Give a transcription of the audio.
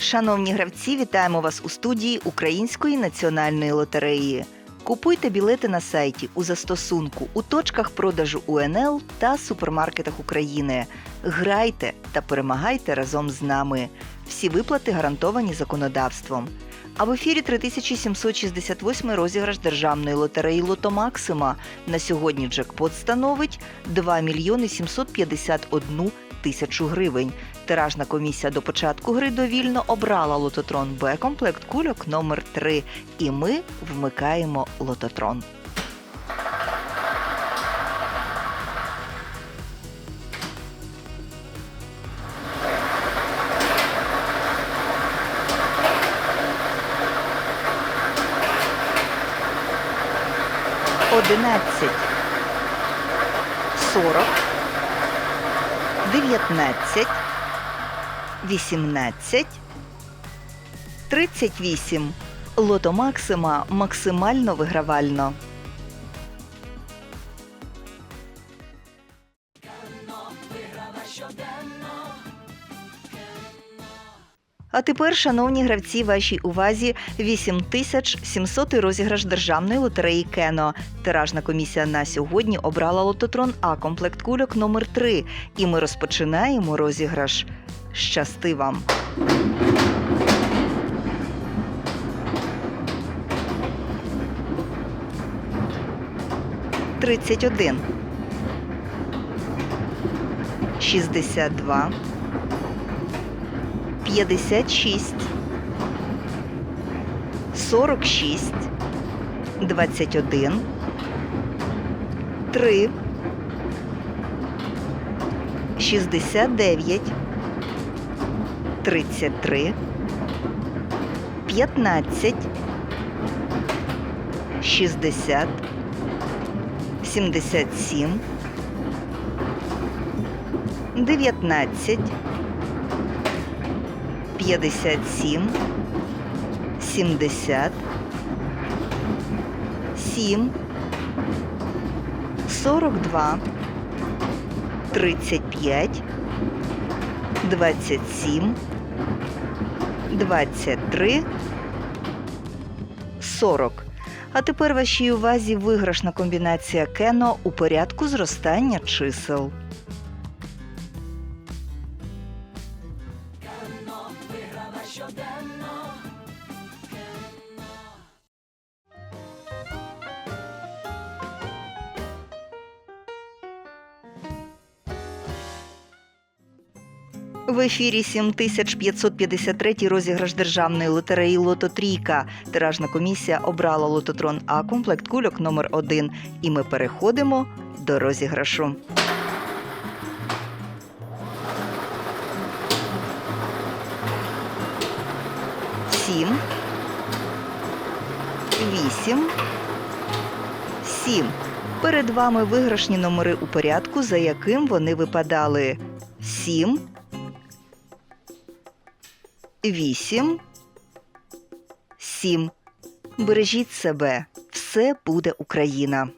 Шановні гравці, вітаємо вас у студії Української національної лотереї. Купуйте білети на сайті у застосунку у точках продажу УНЛ та супермаркетах України. Грайте та перемагайте разом з нами. Всі виплати гарантовані законодавством. А в ефірі 3768 розіграш державної лотереї Лото Максима. На сьогодні джекпот становить 2 мільйони 751 тисячу гривень. Тиражна комісія до початку гри довільно обрала лототрон Б комплект кульок номер 3 І ми вмикаємо лототрон. Одинадцять. Сорок. Дев'ятнадцять. Вісімнадцять. Тридцять вісім. Лото Максима максимально вигравально. А тепер, шановні гравці, вашій увазі 8700 розіграш державної лотереї Кено. Тиражна комісія на сьогодні обрала лототрон А комплект кульок номер 3 І ми розпочинаємо розіграш. Щасти вам! Тридцять один. Шістдесят два. 56, 46, 21, 3, 69, 33, 15, 60, 77, 19, 57, 70, 7, 42, 35, 27, 23, 40. А тепер вашій увазі виграшна комбінація Кено у порядку зростання чисел. В ефірі 7553 розіграш державної лотереї Лото Трійка. Тиражна комісія обрала лототрон А комплект кульок номер 1 І ми переходимо до розіграшу. Сім. Вісім. Сім. Перед вами виграшні номери у порядку, за яким вони випадали. Сім. Вісім. Сім. Бережіть себе. Все буде Україна.